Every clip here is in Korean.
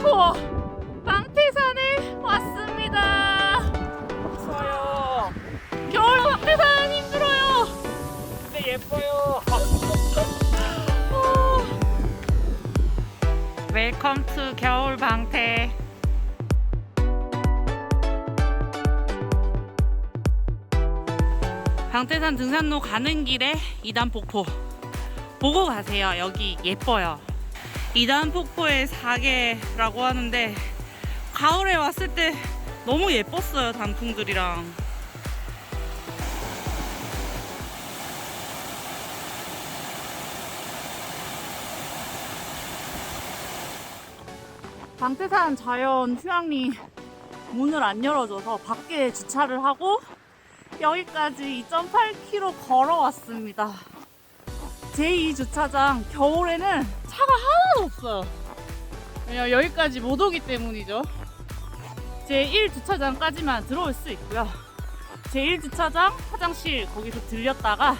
하드코어 방태산에 왔습니다. 좋아요. 겨울 방태산 힘들어요. 근데 예뻐요. 웰컴 투 겨울 방태. 방태산 등산로 가는 길에 이단 폭포 보고 가세요. 여기 예뻐요. 이단 폭포의 사계라고 하는데 가을에 왔을 때 너무 예뻤어요. 단풍들이랑. 방태산 자연 휴양리 문을 안 열어줘서 밖에 주차를 하고 여기까지 2.8km 걸어왔습니다. 제2 주차장 겨울에는 차가 하나도 없어요. 왜냐면 여기까지 못 오기 때문이죠. 제1 주차장까지만 들어올 수 있고요. 제1 주차장 화장실 거기서 들렸다가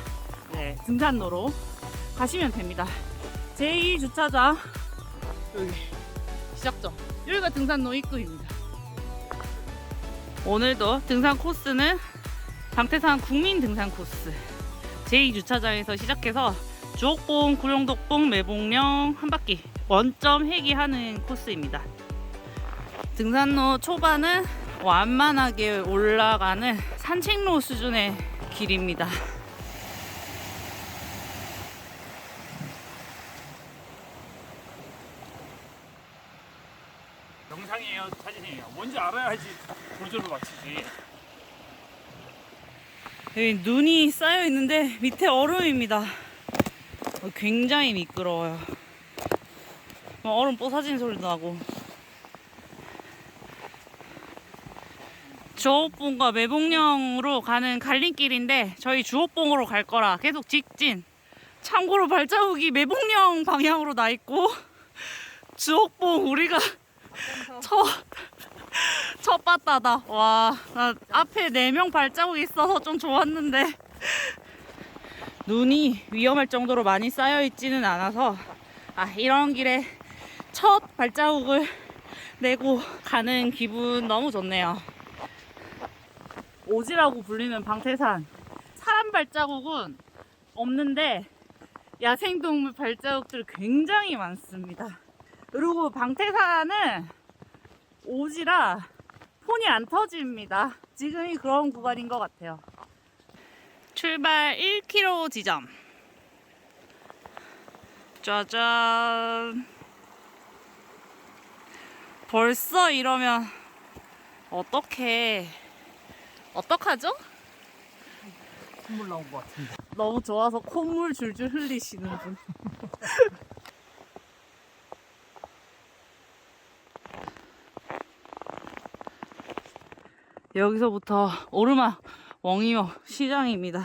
네, 등산로로 가시면 됩니다. 제2 주차장 여기 시작점. 여기가 등산로 입구입니다. 오늘도 등산 코스는 방태산 국민 등산 코스 제2주차장에서 시작해서 주옥봉, 구룡덕봉, 매봉령 한 바퀴 원점 회귀하는 코스입니다. 등산로 초반은 완만하게 올라가는 산책로 수준의 길입니다. 영상이에요, 사진이에요. 뭔지 알아야지 보조를 맞추지. 여기 눈이 쌓여 있는데 밑에 얼음입니다. 어, 굉장히 미끄러워요. 막 얼음 뽀사진 소리도 나고. 주옥봉과 매봉령으로 가는 갈림길인데 저희 주옥봉으로 갈 거라 계속 직진. 참고로 발자국이 매봉령 방향으로 나 있고 주옥봉 우리가 첫 첫 바다다. 와, 나 앞에 네 명 발자국이 있어서 좀 좋았는데 눈이 위험할 정도로 많이 쌓여 있지는 않아서 아 이런 길에 첫 발자국을 내고 가는 기분 너무 좋네요. 오지라고 불리는 방태산 사람 발자국은 없는데 야생동물 발자국들 굉장히 많습니다. 그리고 방태산은 오지라 폰이 안 터집니다. 지금이 그런 구간인 것 같아요. 출발 1km 지점. 짜잔. 벌써 이러면 어떻게 어떡하죠? 선물 나온 것 같은데. 너무 좋아서 콧물 줄줄 흘리시는 분. 여기서부터 오르막 웡이어 시장입니다.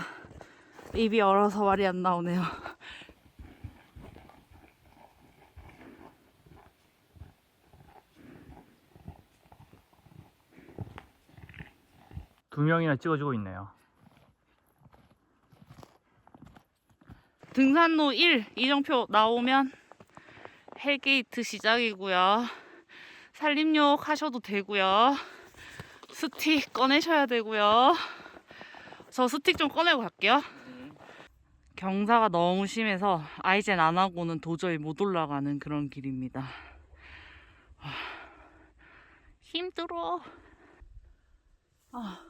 입이 얼어서 말이 안 나오네요. 두 명이나 찍어주고 있네요. 등산로 1 이정표 나오면 헬게이트 시작이고요. 산림욕 하셔도 되고요. 스틱 꺼내셔야 되고요. 저 스틱 좀 꺼내고 갈게요. 경사가 너무 심해서 아이젠 안 하고는 도저히 못 올라가는 그런 길입니다. 와, 힘들어. 아,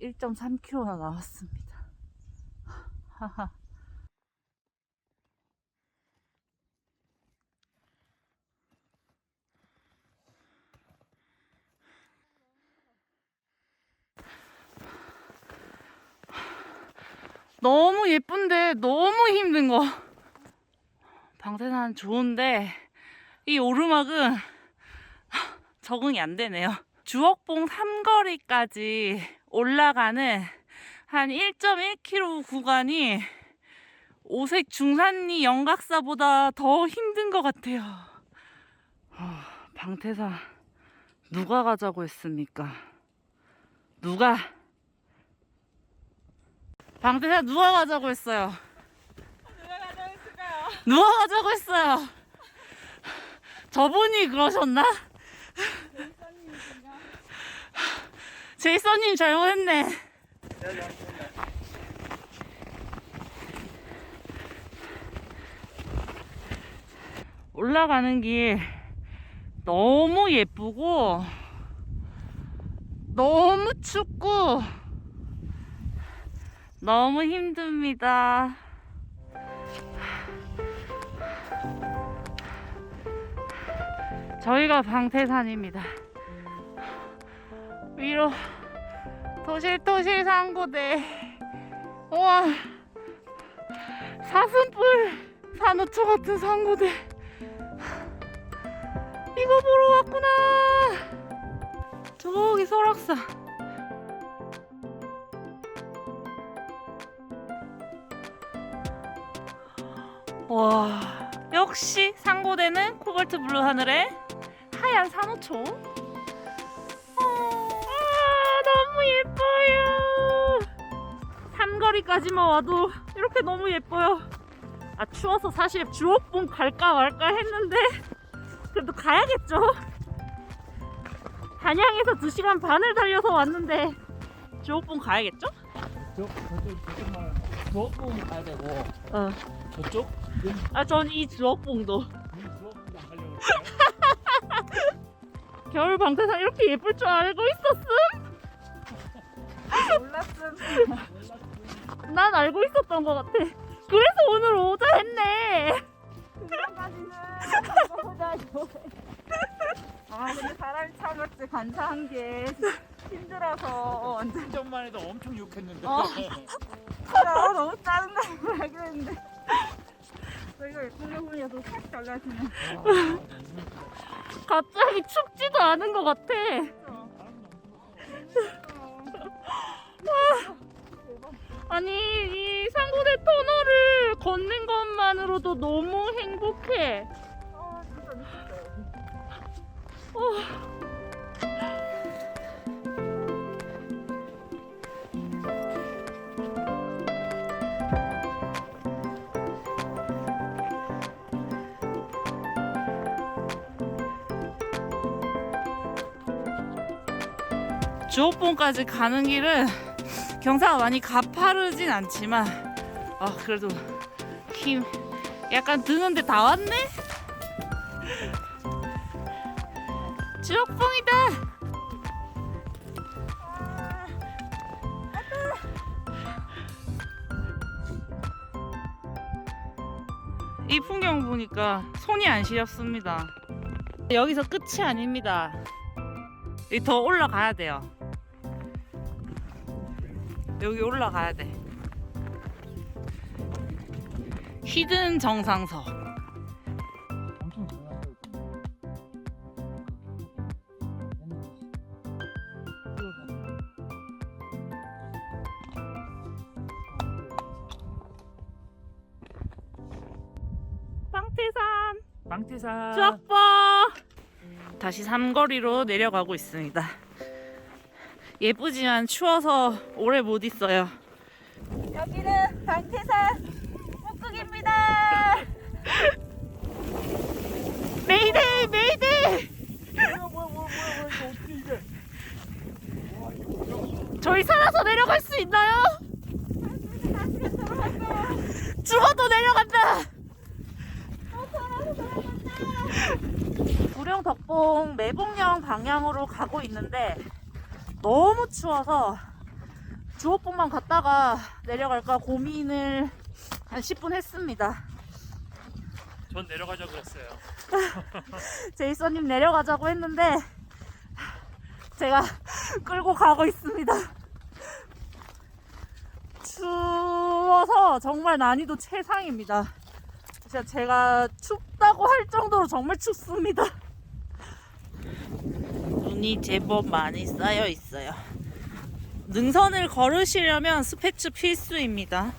1.3km나 나왔습니다. 하하. 너무 예쁜데 너무 힘든 거. 방태산 좋은데 이 오르막은 적응이 안 되네요. 주옥봉 삼거리까지 올라가는 한 1.1km 구간이 오색 중산리 영각사보다 더 힘든 것 같아요. 아, 방태산 누가 가자고 했습니까? 누가? 방태산 누가 가자고 했어요? 누가? 누워가자고 했어요. 저분이 그러셨나? 제이슨님 잘못했네. 올라가는 길 너무 예쁘고 너무 춥고 너무 힘듭니다. 저희가 방태산입니다. 위로 도실도실 상고대. 우와 사슴뿔 산호초 같은 상고대. 이거 보러 왔구나. 저기 설악산. 와 역시 상고대는 코발트 블루 하늘에 하얀 산호초. 아, 너무 예뻐요. 삼거리까지만 와도 이렇게 너무 예뻐요. 아 추워서 사실 주옥봉 갈까 말까 했는데 그래도 가야겠죠. 단양에서 2시간 반을 달려서 왔는데 주옥봉 가야겠죠? 저 저쪽 저쪽만 주업봉 가야 되고 어. 저쪽 아 전이 그래요? 겨울 방태산 이렇게 예쁠 줄 알고 있었음? 몰랐음. 난 알고 있었던 것 같아. 그래서 오늘 오자 했네. 그전까지는 보다요. 아 근데 사람이 참 어째 간사한 게 힘들어서 완전 전만 해도 엄청 욕했는데 어. 진짜 너무 짜증나고 그랬는데 저희가 예쁜데보니도 싹 달라지네. 갑자기 춥지도 않은 것 같아. 아니 이 상고대 터널을 걷는 것만으로도 너무 행복해. 아 미쳤어 주옥봉까지 가는 길은 경사가 많이 가파르진 않지만 아 그래도 힘 약간 드는데 다 왔네. 주옥봉이다. 이 풍경 보니까 손이 안 시렵습니다. 여기서 끝이 아닙니다. 더 올라가야 돼요. 여기 올라가야 돼. 히든 정상석. 엄청 좋아하세요. 빵태산 쫙봐. 다시 삼거리로 내려가고 있습니다. 예쁘지만 추워서 오래 못 있어요. 여기는 방태산 북극입니다. 메이데이, 메이데이. 뭐야 뭐야 뭐야 뭐야 이거 어떻게 이게 저희 살아서 내려갈 수 있나요? 죽어도 내려간다. 구령 덕봉 매봉령 방향으로 가고 있는데 너무 추워서 주호봉만 갔다가 내려갈까 고민을 한 10분 했습니다. 전 내려가자 그랬어요. 제이슨님 내려가자고 했는데 제가 끌고 가고 있습니다. 추워서 정말 난이도 최상입니다. 진짜 제가 춥다고 할 정도로 정말 춥습니다. 눈이 제법 많이 쌓여 있어요. 능선을 걸으시려면 스페츠 필수입니다.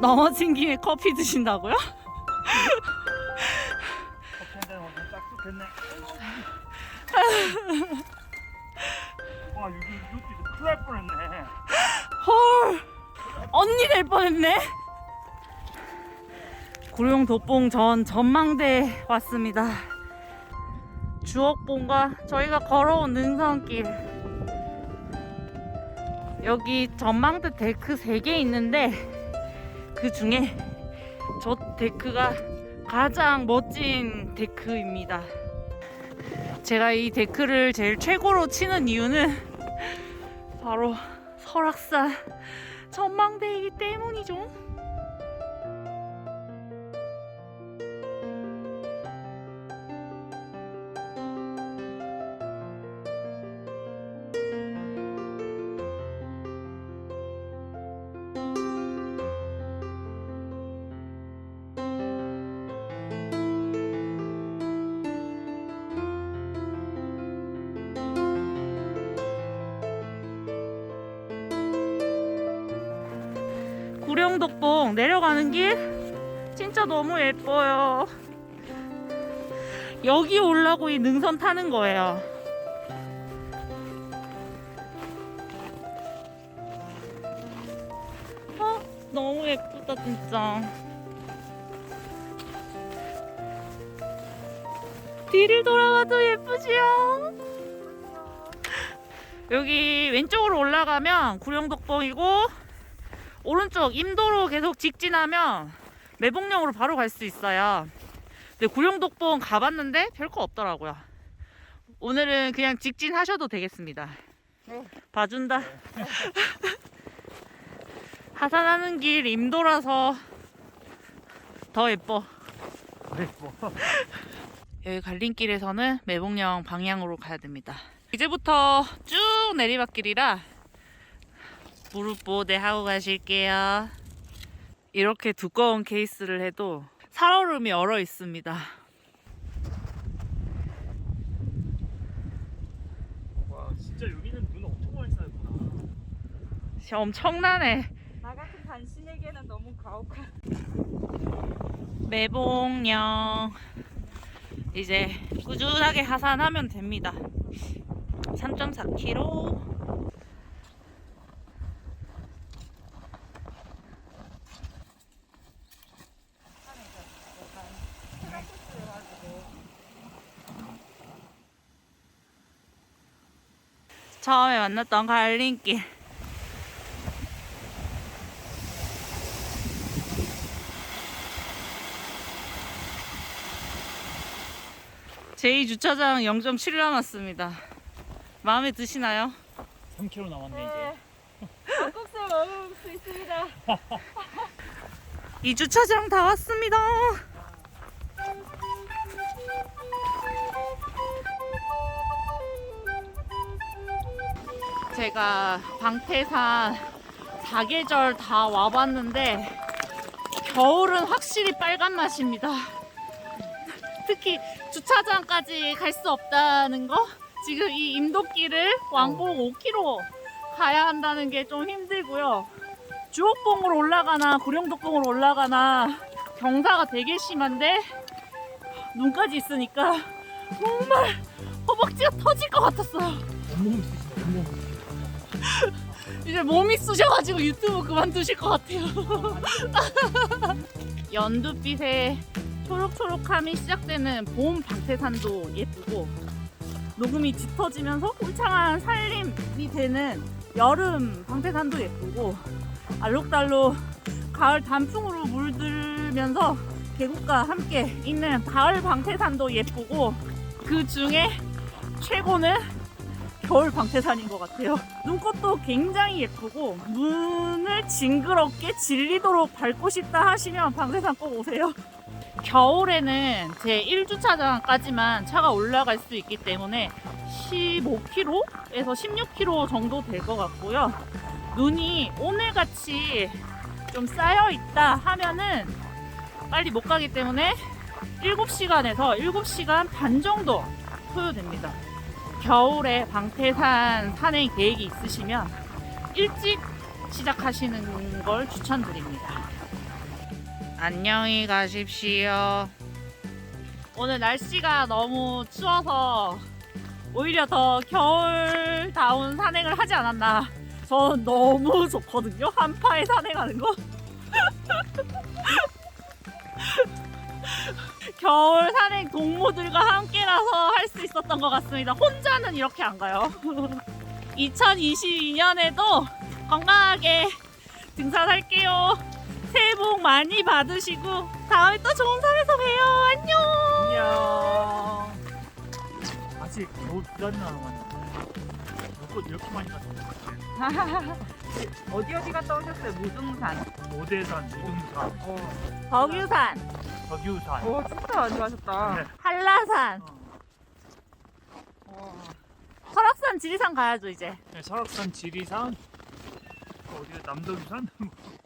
넘어진 김에 커피 드신다고요? 짝짝했네. 와 여기 이것도 이제 큰일 날 뻔했네. 헐 언니 될 뻔했네 구룡 돋봉 전 전망대 왔습니다 주옥봉과 저희가 걸어온 능선길 여기 전망대 데크 3개 있는데 그 중에 저 데크가 가장 멋진 데크입니다 제가 이 데크를 제일 최고로 치는 이유는 바로 설악산 전망대이기 때문이죠. 구룡독봉 내려가는 길 진짜 너무 예뻐요. 여기 올라고 이 능선 타는 거예요. 어, 너무 예쁘다 진짜. 뒤를 돌아봐도 예쁘지요? 여기 왼쪽으로 올라가면 구룡독봉이고 오른쪽 임도로 계속 직진하면 매봉령으로 바로 갈 수 있어요. 근데 구룡독봉 가봤는데 별거 없더라고요. 오늘은 그냥 직진하셔도 되겠습니다. 봐준다. 하산하는 길 임도라서 더 예뻐. 그래 뭐. 여기 갈림길에서는 매봉령 방향으로 가야 됩니다. 이제부터 쭉 내리막길이라 무릎 보호대 하고 가실게요. 이렇게 두꺼운 케이스를 해도 살얼음이 얼어 있습니다. 와 진짜 여기는 눈 엄청 많이 쌓였구나. 엄청나네. 나 같은 단신에게는 너무 가혹한. 매봉령 이제 꾸준하게 하산하면 됩니다. 3.4km. 처음에 만났던 갈림길. 제2주차장 0.7 남았습니다. 마음에 드시나요? 3km 남았네 네. 막국수 먹을 수 있습니다. 이 주차장 다 왔습니다. 제가 방태산 사계절 다 와봤는데 겨울은 확실히 빨간 맛입니다. 특히 주차장까지 갈 수 없다는 거 지금 이 임도길을 왕복 5km 가야 한다는 게 좀 힘들고요. 주옥봉으로 올라가나 구룡독봉으로 올라가나 경사가 되게 심한데 눈까지 있으니까 정말 허벅지가 터질 것 같았어요. 온몸. 이제 몸이 쑤셔가지고 유튜브 그만두실 것 같아요. 연두빛에 초록초록함이 시작되는 봄 방태산도 예쁘고 녹음이 짙어지면서 울창한 살림이 되는 여름 방태산도 예쁘고 알록달록 가을 단풍으로 물들면서 계곡과 함께 있는 가을 방태산도 예쁘고 그 중에 최고는 겨울 방태산인 것 같아요. 눈꽃도 굉장히 예쁘고 눈을 징그럽게 질리도록 밟고 싶다 하시면 방태산 꼭 오세요. 겨울에는 제 1주차장까지만 차가 올라갈 수 있기 때문에 15km에서 16km 정도 될 것 같고요. 눈이 오늘같이 좀 쌓여 있다 하면은 빨리 못 가기 때문에 7시간에서 7시간 반 정도 소요됩니다. 겨울에 방태산 산행 계획이 있으시면 일찍 시작하시는 걸 추천드립니다. 안녕히 가십시오. 오늘 날씨가 너무 추워서 오히려 더 겨울다운 산행을 하지 않았나. 전 너무 좋거든요. 한파에 산행하는 거. 겨울 산행 동무들과 함께라서 할 수 있었던 것 같습니다. 혼자는 이렇게 안 가요. 2022년에도 건강하게 등산할게요. 새해 복 많이 받으시고 다음에 또 좋은 산에서 봬요. 안녕. 안녕. 아직 겨울 남았는데 벚꽃 이렇게 많이 갔어. 어디 어디 갔다 오셨어요? 무등산. 오대산, 무등산, 덕유산, 덕유산. 오 진짜 많이 가셨다. 네. 한라산, 어. 설악산, 지리산 가야죠 이제. 네, 설악산, 지리산, 또 어디가 남덕유산?